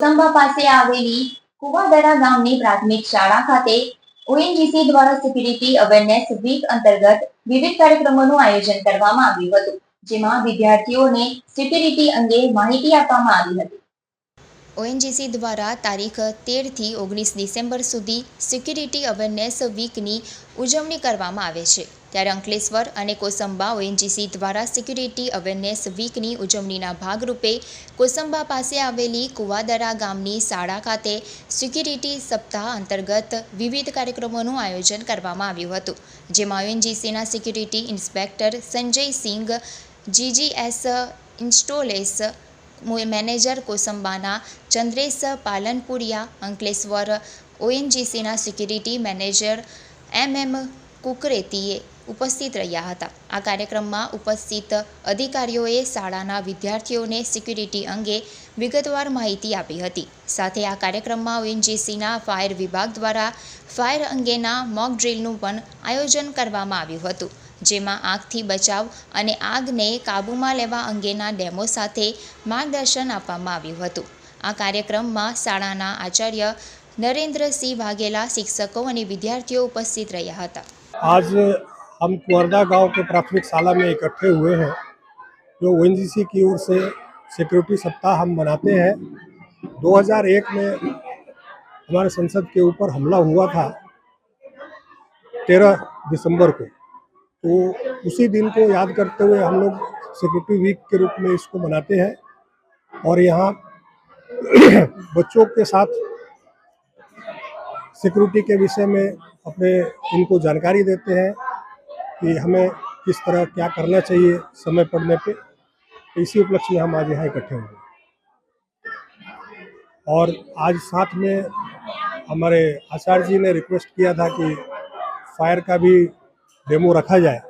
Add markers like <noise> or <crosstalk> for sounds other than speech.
સંભા પાસે આવેલી કુવાદરા ગામની પ્રાથમિક શાળા ખાતે ઓએનજીસી દ્વારા સિક્યુરિટી અવેરનેસ વીક અંતર્ગત વિવિધ કાર્યક્રમોનું આયોજન કરવામાં આવ્યું હતું, જેમાં વિદ્યાર્થીઓને સિક્યુરિટી અંગે માહિતી આપવામાં આવી હતી. ઓએનજીસી દ્વારા તારીખ તેરથી ઓગણીસ ડિસેમ્બર સુધી સિક્યુરિટી અવેરનેસ વીકની ઉજવણી કરવામાં આવે છે. ત્યારે અંકલેશ્વર અને કોસંબા ઓએનજીસી દ્વારા સિક્યુરિટી અવેરનેસ વીકની ઉજવણીના ભાગરૂપે કોસંબા પાસે આવેલી કુવાદરા ગામની શાળા ખાતે સિક્યુરિટી સપ્તાહ અંતર્ગત વિવિધ કાર્યક્રમોનું આયોજન કરવામાં આવ્યું હતું. જેમાં ઓએનજીસીના security inspector Sanjay Singh, GGS installation manager કોસંબાના Chandresh પાલનપુરિયા, Ankleshwar ઓએનજીસીના સિક્યુરિટી મેનેજર એમ એમ કુકરેતીએ ઉપસ્થિત રહ્યા હતા. આ કાર્યક્રમમાં ઉપસ્થિત અધિકારીઓએ શાળાના વિદ્યાર્થીઓને સિક્યુરિટી અંગે વિગતવાર માહિતી આપી હતી. સાથે આ કાર્યક્રમમાં ઓએનજીસીના ફાયર વિભાગ દ્વારા ફાયર અંગેના મોક ડ્રીલનું પણ આયોજન કરવામાં આવ્યું હતું. જેમાં આગથી બચાવ અને આગને કાબૂમાં લેવા અંગેના ડેમો સાથે માર્ગદર્શન આપવામાં આવ્યું હતું આ કાર્યક્રમમાં શાળાના આચાર્ય નરેન્દ્રસિંહ વાઘેલા શિક્ષકો અને વિદ્યાર્થીઓ ઉપસ્થિત રહ્યા હતા आज हम कुअरदा गांव के प्राथमिक शाला में इकट्ठे हुए हैं जो ओ की ओर से सिक्योरिटी सप्ताह हम मनाते हैं 2001 में हमारे संसद के ऊपर हमला हुआ था 13 दिसंबर को तो उसी दिन को याद करते हुए हम लोग सिक्योरिटी वीक के रूप में इसको मनाते हैं। और यहाँ <clears throat> बच्चों के साथ सिक्योरिटी के विषय में अपने इनको जानकारी देते हैं कि हमें किस तरह क्या करना चाहिए समय पड़ने पे। इसी उपलक्ष्य में हम आज यहाँ इकट्ठे हुए और आज साथ में हमारे आचार्य जी ने रिक्वेस्ट किया था कि फायर का भी डेमो रखा जाए